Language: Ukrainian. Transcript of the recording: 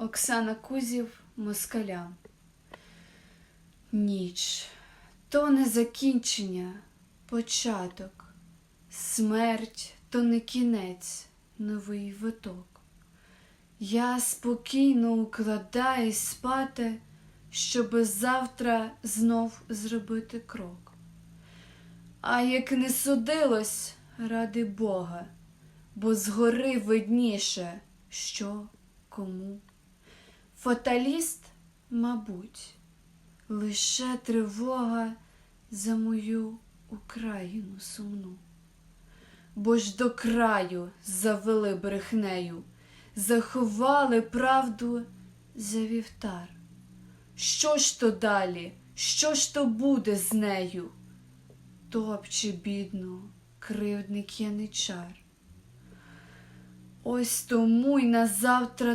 Оксана Кузів москалям. Ніч то не закінчення, початок, смерть то не кінець, новий виток. Я спокійно укладаюсь спати, щоби завтра знов зробити крок. А як не судилось, ради Бога, бо згори видніше, що кому. Фаталіст, мабуть, лише тривога за мою Україну сумну. Бо ж до краю завели брехнею, заховали правду за вівтар. Що ж то далі, що ж то буде з нею? Топче бідну, кривдник яничар. Ось тому й на завтра